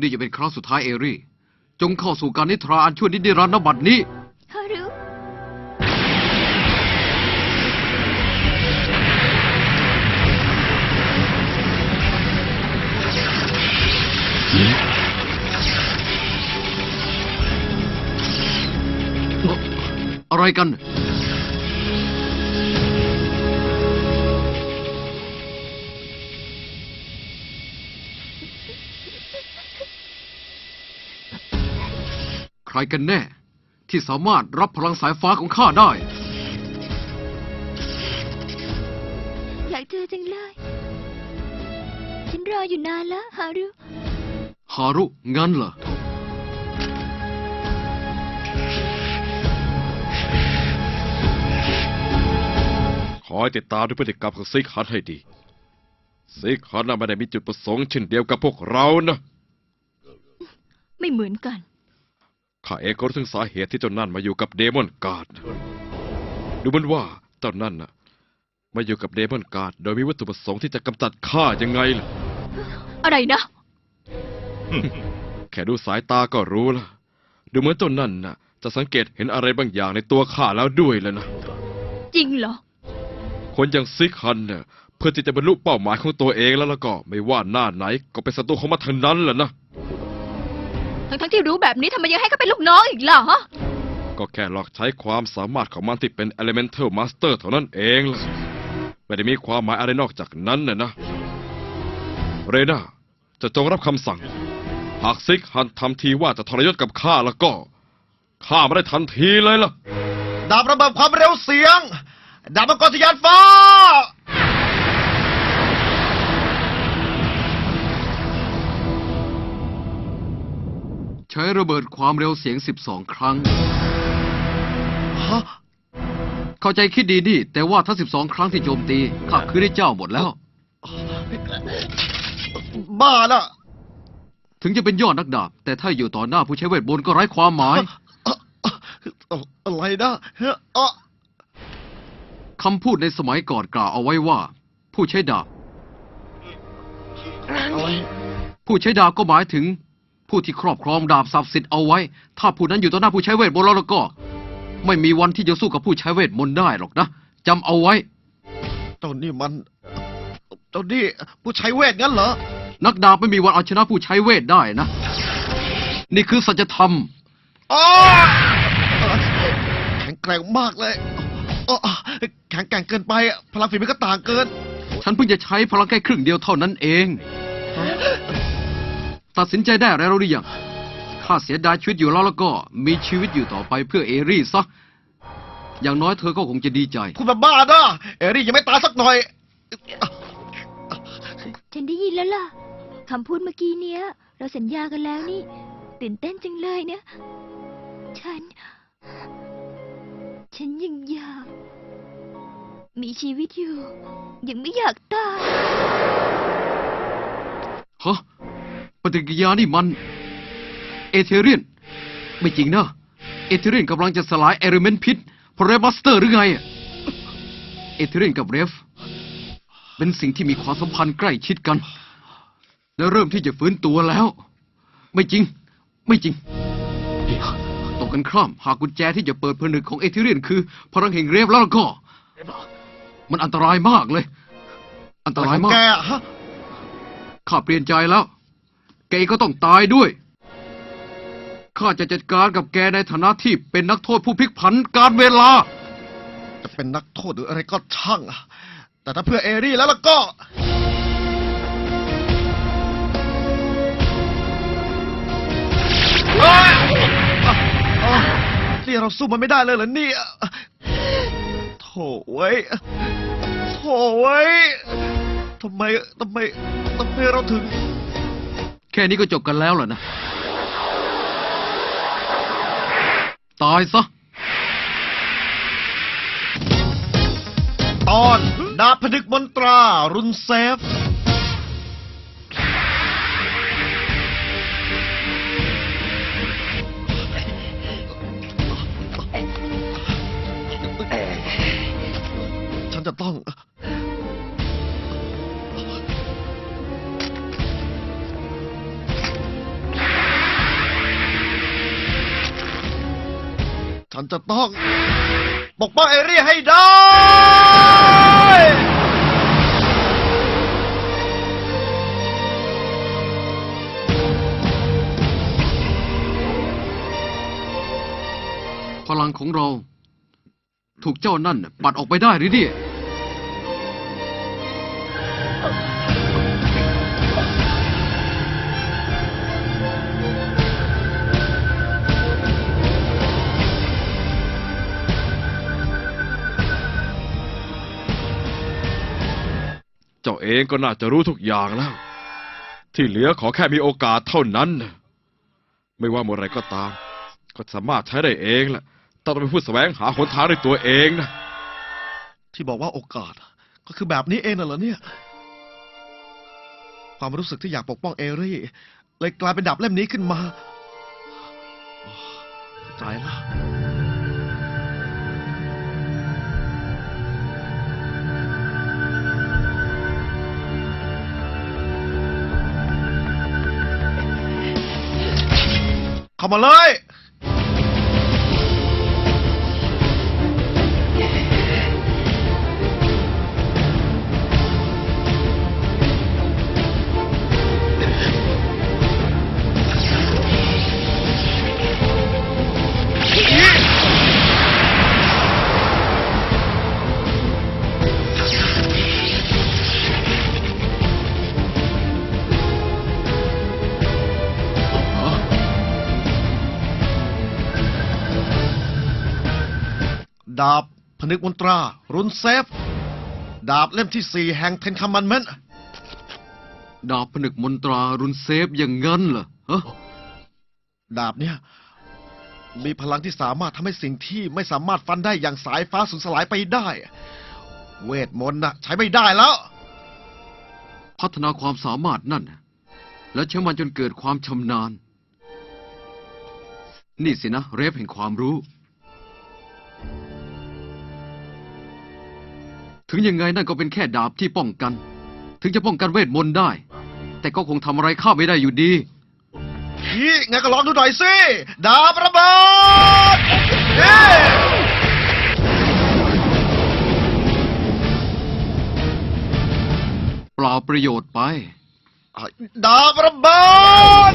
นี่จะเป็นครั้งสุดท้ายเอรี่ จงเข้าสู่การนิทราอันชั่วนิรันดร์บัดนี้ ฮารุอะไรกัน รกันแน่ ที่สามารถรับพลังสายฟ้าของข้าได้ อยากเจอจังเลย ฉันรออยู่นานแล้วฮารุ ฮารุงั้นเหรอ ขอให้ติดตามด้วยพฤติกรรมของซิกฮันให้ดี ซิกฮันน่ะไม่ได้มีจุดประสงค์เช่นเดียวกับพวกเรานะ ไม่เหมือนกัน ข้าเองก็รู้ถึงสาเหตุที่เจ้านั่นมาอยู่กับเดมอนการ์ด ดูเหมันว่าเจ้านั่นน่ะมาอยู่กับเดมอนการ์ดโดยมีวัตถุประสงค์ที่จะกำจัดข้ายังไงล่ะ อะไรนะ แค่ดูสายตาก็รู้ละดูเหมือนเจ้านั่นน่ะ จะสังเกตเห็นอะไรบางอย่างในตัวข้าแล้วด้วยแล้วนะ จริงเหรอ คนอย่างซิกฮันเนี่ยเพื่อที่จะบรรลุเป้าหมายของตัวเองแล้วแล้วก็ไม่ว่าหน้าไหนก็เป็นศัตรูของมันทั้งนั้นแหละนะ ทั้งทั้งๆที่รู้แบบนี้ทำไมยังให้เขาเป็นลูกน้องอีกล่ะฮะก็แค่หลอกใช้ความสามารถของมันที่เป็น Elemental Master เท่านั้นเองล่ะไม่ได้มีความหมายอะไรนอกจากนั้นน่ะนะ เรนาจะจงรับคำสั่ง หากซิกฮันทำทีว่าจะทรยศกับข้าแล้วก็ข้าไม่ได้ทันทีเลยล่ะ ดาบระเบิดความเร็วเสียง ดาบมังกรทะยานฟ้า ช้ระเบิดความเร็วเสียง 12 ครั้ง ฮะ เข้าใจคิดดีนี่แต่ว่าถ้า12 ครั้งที่โจมตีข้าคือได้เจ้าหมดแล้ว บ้าน่ะถึงจะเป็นยอดนักดาบ แต่ถ้าอยู่ต่อหน้าผู้ใช้เวทมนต์ก็ไร้ความหมายเอ่อเอ่อเอ่ออะไรนะเฮ้อเอ่อคำพูดในสมัยก่อนกล่าวเอาไว้ว่า ผู้ใช้ดาบ อะไร ผู้ใช้ดาบก็หมายถึง ผู้ที่ครอบครองดาบศักดิ์สิทธิ์เอาไว้ ถ้าผู้นั้นอยู่ต่อหน้าผู้ใช้เวทมนต์แล้วก็ ไม่มีวันที่จะสู้กับผู้ใช้เวทมนต์ได้หรอกนะจำเอาไว้เจ้านี่มันเจ้านี่ผู้ใช้เวทงั้นเหรอ นักดาบไม่มีวันเอาชนะผู้ใช้เวทได้นะ นี่คือสัจธรรม อ๋อแข็งแกร่งมากเลยอ๋อแข็งแกร่งเกินไปอะพลังฝีมือก็ต่างเกิน ฉันเพิ่งจะใช้พลังแค่ครึ่งเดียวเท่านั้นเอง ตัดสินใจได้แล้วหรือยังข้าเสียดายชีวิตอยู่แล้วแล้วก็มีชีวิตอยู่ต่อไปเพื่อเอรี่ซะอย่างน้อยเธอก็คงจะดีใจพูดแบบบ้านะเอรี่ยังไม่ตายสักหน่อย ฉันได้ยินแล้วล่ะคำพูดเมื่อกี้เนี้ย เราสัญญากันแล้วนี่ ตื่นเต้นจังเลยเนี่ย ฉัน ฉันยังอยาก มีชีวิตอยู่ ยังไม่อยากตายฮะป ฏิกิริยานี่มัน เอเธเรียน ไม่จริงนะ เอเธเรียนกำลังจะสลายเอลิเมนต์พิษพเรบัสเตอร์หรือไงอะเอเธเรียนกับเรฟ เป็นสิ่งที่มีความสัมพันธ์ใกล้ชิดกัน และเริ่มที่จะฟื้นตัวแล้ว ไม่จริง ไม่จริงตรงกันข้ามหากกุญแจที่จะเปิดผนึกของเอเธเรียนคือพลังแห่งเรฟแล้วก็ มันอันตรายมากเลย อันตรายมากแกอะฮะข้าเปลี่ยนใจแล้ว แกก็ต้องตายด้วย ข้าจะจัดการกับแกในฐานะที่เป็นนักโทษผู้พลิกผันการเวลา จะเป็นนักโทษหรืออะไรก็ช่างอะแต่ถ้าเพื่อเอรี่แล้วล่ะก็ นี่เราสู้มันไม่ได้เลยเหรอเนี่ยโถ่เว้ยโถ่เว้ยทำไม ทำไม ทำไมเราถึง แค่นี้ก็จบกันแล้วเหรอนะ ตายซะ ตอนดาบพนึกมนตรา รุนเซฟ ฉันจะต้องปกป้องเอเรียให้ได้ พลังของเรา ถูกเจ้านั่นปัดออกไปได้หรือเนี่ย เจ้าเองก็น่าจะรู้ทุกอย่างแล้ว ที่เหลือขอแค่มีโอกาสเท่านั้นนะไม่ว่าเมื่อไรก็ตาม ก็สามารถใช้ได้เองแหละต้องเป็นผู้แสวงหาหนทางด้วยตัวเองนะ ที่บอกว่าโอกาส ก็คือแบบนี้เองน่ะเหรอเนี่ย ความรู้สึกที่อยากปกป้องเอรี่เลยกลายเป็นดาบเล่มนี้ขึ้นมาโอ้ใจละ เข้ามาเลย กมนตรา รุนเซฟ ดาบเล่มที่สี่แห่งเทนคัมมันเมนดาบผนึกมนตรารุนเซฟอย่างงั้นเหรอฮะดาบเนี่ย มีพลังที่สามารถทำให้สิ่งที่ไม่สามารถฟันได้อย่างสายฟ้าสูญสลายไปได้ เวทมนต์น่ะใช้ไม่ได้แล้ว พัฒนาความสามารถนั่นน่ะแล้วใช้มันจนเกิดความชำนาญ นี่สินะ เรฟแห่งความรู้ ถึงยังไงนั่นก็เป็นแค่ดาบที่ป้องกัน ถึงจะป้องกันเวทมนต์ได้ แต่ก็คงทำอะไรข้าไม่ได้อยู่ดีนี่งั้นก็ลองดูหน่อยสิ ดาบระเบิดเย้เปล่าประโยชน์ไป ดาบระเบิด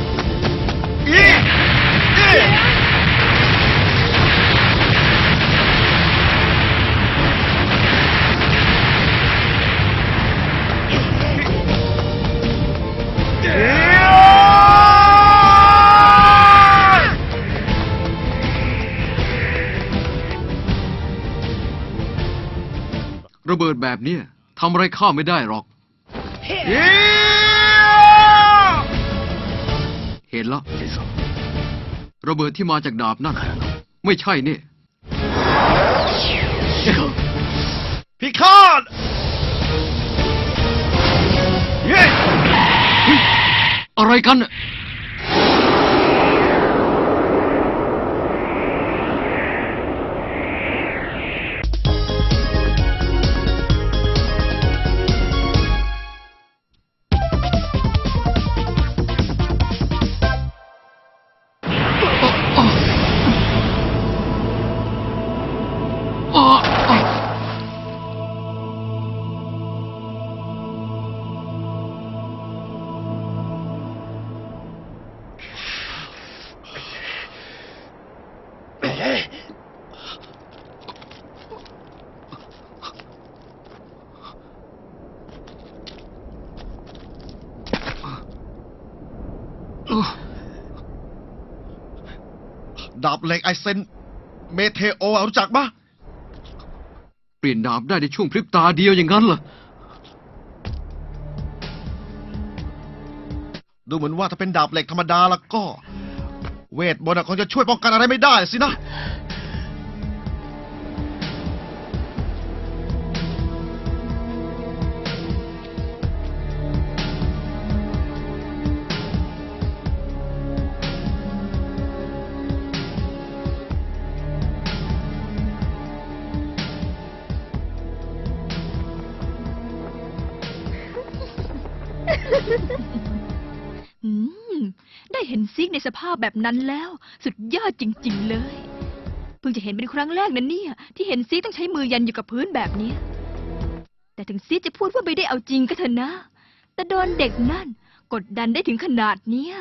เบิดแบบเนี้ยทำอะไรข้าไม่ได้หรอก เห็นแล้วระเบิดที่มาจากดาบนั่น ไม่ใช่เนี่ยพิฆาตเย้อะไรกัน ดาบเหล็กไอเซนเมเทโอรู้จักปะเปลี่ยนดาบได้ในช่วงพริบตาเดียวอย่างนั้นเหรอ ดูเหมือนว่าถ้าเป็นดาบเหล็กธรรมดาแล้วก็ เวทมนต์อะคงจะช่วยป้องกันอะไรไม่ได้สินะ อืม ได้เห็นซิกในสภาพแบบนั้นแล้ว สุดยอดจริง ๆ เลย เพิ่งจะเห็นเป็นครั้งแรกนั้นเนี่ย ที่เห็นซีต้องใช้มือยันอยู่กับพื้นแบบเนี้ยแต่ถึงซีจะพูดว่าไม่ได้เอาจริงก็เถอะนะ แต่โดนเด็กนั่น กดดันได้ถึงขนาดเนี้ย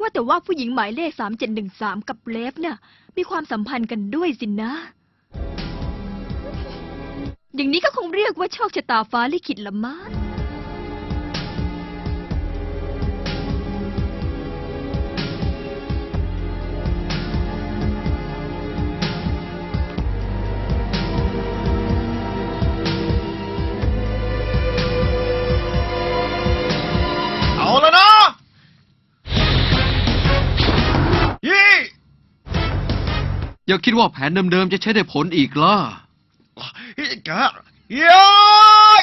ว่าแต่ว่าผู้หญิงหมายเลขสามเจ็ดหนึ่งสามกับเลฟน่ะมีความสัมพันธ์กันด้วยสินะ อย่างนี้ก็คงเรียกว่าโชคชะตาฟ้าลิขิตละมั้งเอาแล้วนะยี่อย่าคิดว่าแผนเดิมๆจะใช้ได้ผลอีกล่ะ ยี่กะย้าย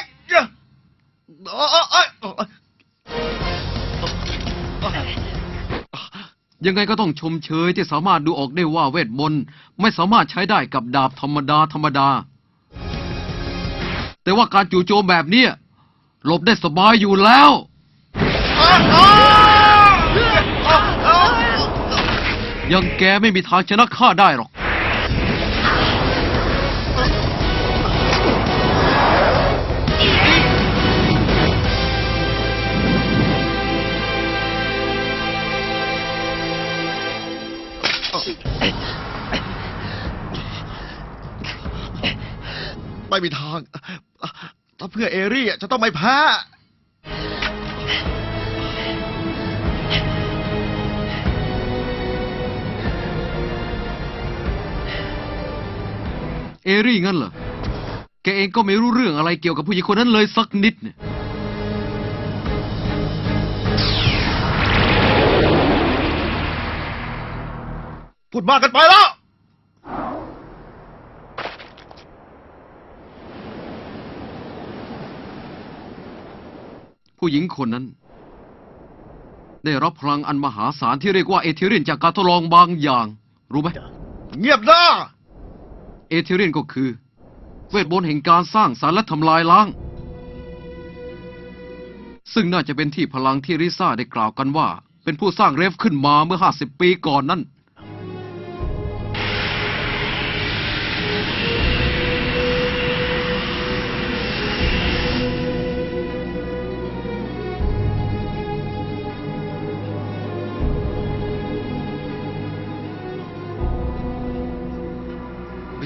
โอ้ยโอ้ยโอ้ยยังไงก็ต้องชมเชยที่สามารถดูออกได้ว่าเวทมนต์ไม่สามารถใช้ได้กับดาบธรรมดาธรรมดา แต่ว่าการจู่โจมแบบเนี้ยหลบได้สบายอยู่แล้วยังแกไม่มีทางชนะข้าได้หรอก ไม่มีทาง ถ้าเพื่อเอรี่จะต้องไม่แพ้ เอรี่งั้นเหรอ แกเองก็ไม่รู้เรื่องอะไรเกี่ยวกับผู้หญิงคนนั้นเลยสักนิดเนี่ย พูดมากกันไปแล้ว ผู้หญิงคนนั้น ได้รับพลังอันมหาศาลที่เรียกว่าเอเทเรียนจากการทดลองบางอย่าง รู้ไหม เงียบหน้า เอเทเรียนก็คือ เวทมนต์แห่งการสร้างสารรค์และทำลายล้าง ซึ่งน่าจะเป็นที่พลังที่ริซ่าได้กล่าวกันว่า เป็นผู้สร้างเรฟขึ้นมาเมื่อห้าสิบปีก่อนนั่น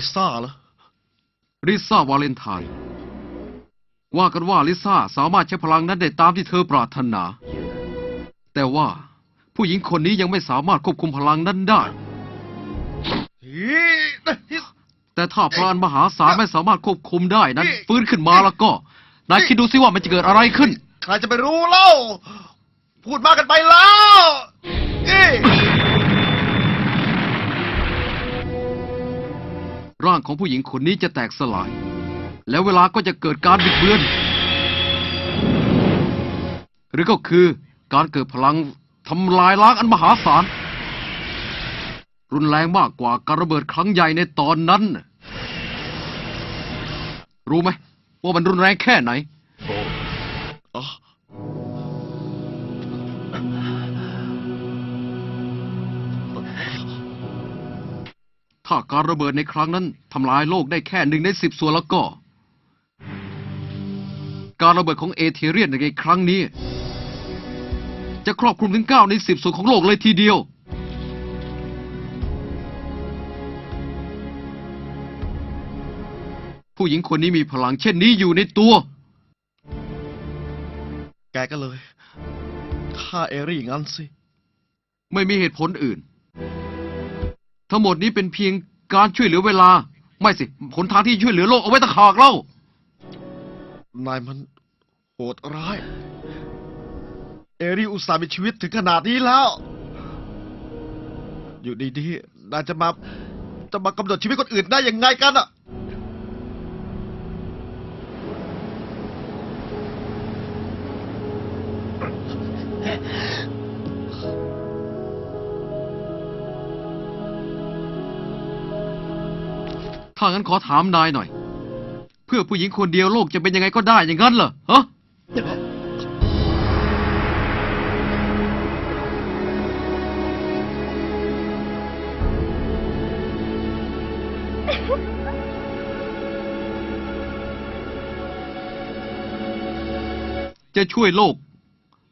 ลิซ่าเหรอลิซ่าวาเลนไทน์ว่ากันว่าลิซ่าสามารถใช้พลังนั้นได้ตามที่เธอปรารถนา แต่ว่าผู้หญิงคนนี้ยังไม่สามารถควบคุมพลังนั้นได้ แต่ถ้าพลังมหาศาลไม่สามารถควบคุมได้นั้น ฟื้นขึ้นมาแล้วก็นายคิดดูสิว่ามันจะเกิดอะไรขึ้น ใครจะไปรู้เล่า พูดมากกันไปแล้ว ร่างของผู้หญิงคนนี้จะแตกสลาย แล้วเวลาก็จะเกิดการบิดเบือน หรือก็คือการเกิดพลังทำลายล้างอันมหาศาล รุนแรงมากกว่าการระเบิดครั้งใหญ่ในตอนนั้น รู้ไหมว่ามันรุนแรงแค่ไหน ถ้าการระเบิดในครั้งนั้นทำลายโลกได้แค่หนึ่งในสิบส่วนแล้วก็ การระเบิดของเอเธเรียนในครั้งนี้ จะครอบคลุมถึงเก้าในสิบส่วนของโลกเลยทีเดียว ผู้หญิงคนนี้มีพลังเช่นนี้อยู่ในตัว แกก็เลยฆ่าเอรี่งั้นสิ ไม่มีเหตุผลอื่น ทั้งหมดนี้เป็นเพียงการช่วยเหลือเวลา ไม่สิผลทางที่ช่วยเหลือโลกเอาไว้ตะขากเล่านายมันโหดร้าย เอริอุตส่าห์มีชีวิตถึงขนาดนี้แล้ว อยู่ดีๆนายจะมาจะมากำหนดชีวิตคนอื่นได้ยังไงกันอะ ถ้างั้นขอถามนายหน่อย เพื่อผู้หญิงคนเดียวโลกจะเป็นยังไงก็ได้อย่างนั้นเหรอฮะจะช่วยโลก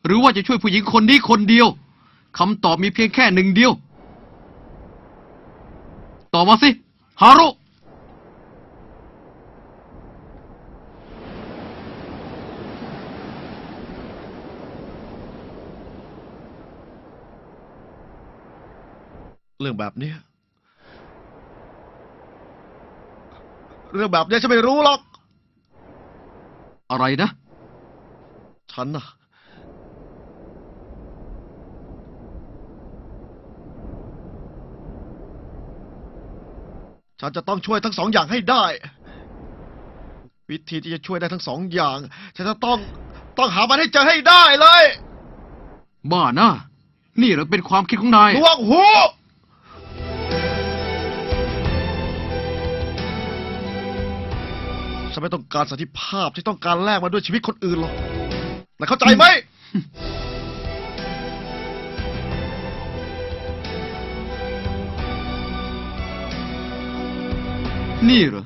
หรือว่าจะช่วยผู้หญิงคนนี้คนเดียวคำตอบมีเพียงแค่หนึ่งเดียวตอบมาสิ ฮารุ เรื่องแบบเนี้ยเรื่องแบบเนี้ยฉันไม่รู้หรอก อะไรนะ ฉันน่ะ ฉันจะต้องช่วยทั้งสองอย่างให้ได้ วิธีที่จะช่วยได้ทั้งสองอย่าง ฉันจะต้องต้องหามันให้เจอให้ได้เลย บ้านะ นี่เหรอเป็นความคิดของนาย ลวงหู ฉันไม่ต้องการสันติภาพที่ต้องการแลกมาด้วยชีวิตคนอื่นหรอกนายเข้าใจไหม นี่เหรอ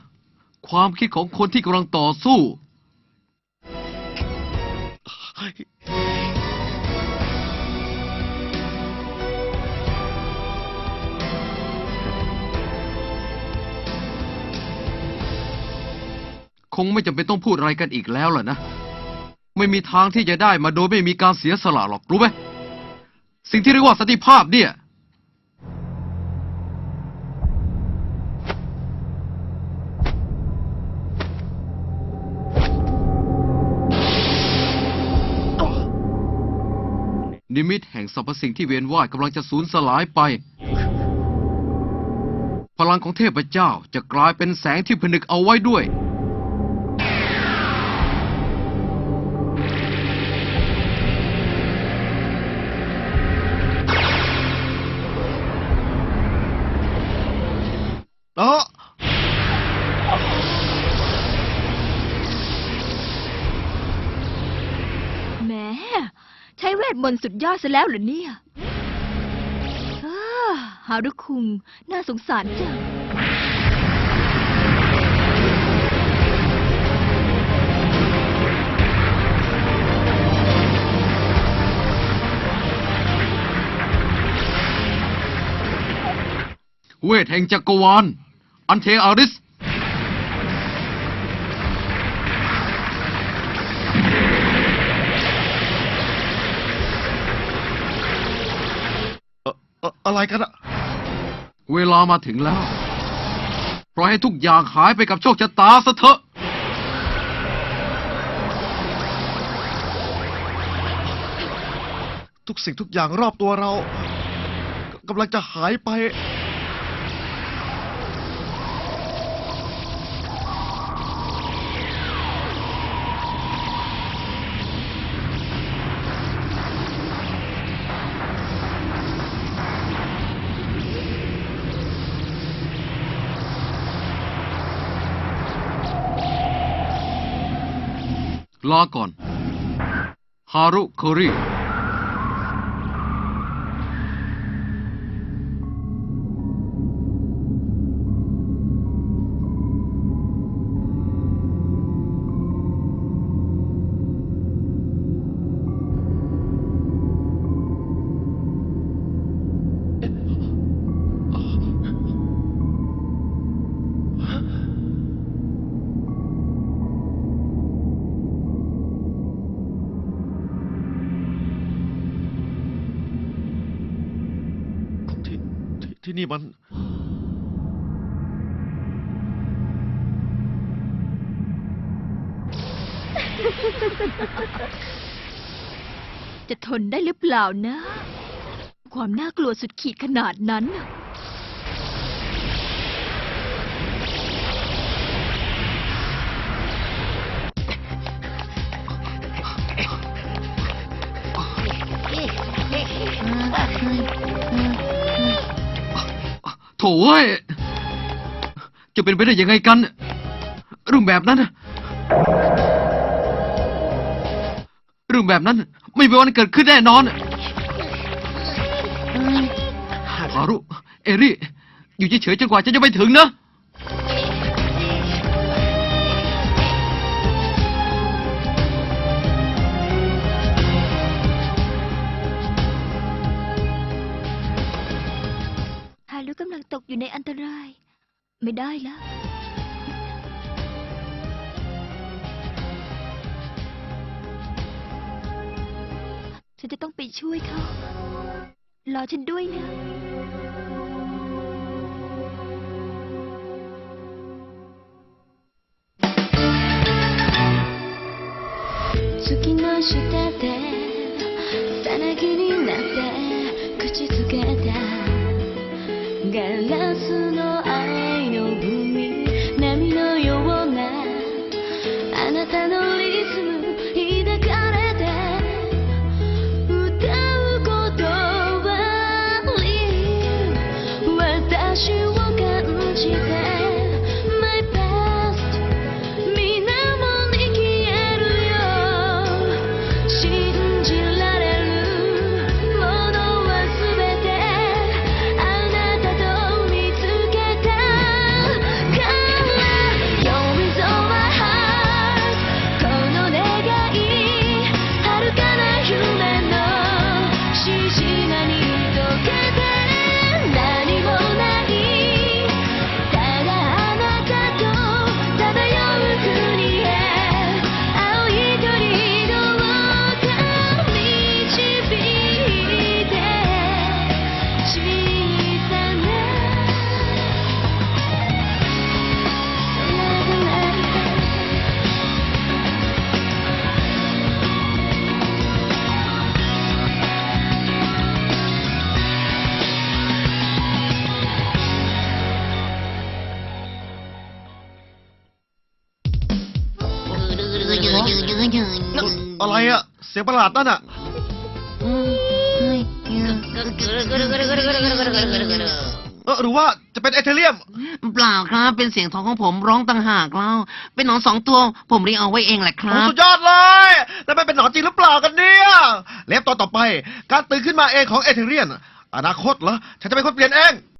ความคิดของคนที่กำลังต่อสู้ คงไม่จำเป็นต้องพูดอะไรกันอีกแล้วล่ะนะ ไม่มีทางที่จะได้มาโดยไม่มีการเสียสละหรอกรู้ไหมสิ่งที่เรียกว่าสันติภาพเนี่ย นิมิตแห่งสรรพสิ่งที่เวียนว่ายกำลังจะสูญสลายไป พลังของเทพเจ้าจะกลายเป็นแสงที่ผนึกเอาไว้ด้วย มนต์สุดยอดซะแล้วเหรอเนี่ยเออฮารุคุง น่าสงสารจัง เวทแห่งจักรวาล อันเทอาริส เอะไรกันอะเวลามาถึงแล้ว ปล่อยให้ทุกอย่างหายไปกับโชคชะตาซะเถอะ ทุกสิ่งทุกอย่างรอบตัวเรากำลังจะหายไป ลาก่อน ฮารุโครี นี่มัน จะทนได้หรือเปล่านะ ความน่ากลัวสุดขีดขนาดนั้นน่ะ โถ่เว้ยจะเป็นไปได้ยังไงกันเรื่องแบบนั้นเรื่องแบบนั้น ไม่มีวันเกิดขึ้นแน่นอนฮารุเอริอยู่เฉยๆจนกว่าจะจะไปถึงนะ ไม่ได้แล้ว ฉันจะต้องไปช่วยเขา รอฉันด้วยนะ ยงประหลาดนั่นอะเออหรือว่าจะเป็นเอเธเรียม เปล่าครับ เป็นเสียงท้องของผมร้องต่างหากเล่าเป็นหนอนสองตัว ผมเรียกเอาไว้เองแหละคโอ้รับสุดยอดเลย แล้วมันเป็นหนอนจริงหรือเปล่ากันเนี่ยเล็บตอนต่อไป การตื่นขึ้นมาเองของเอเธเรียน อนาคตเหรอ ฉันจะเป็นคนเปลี่ยนเอง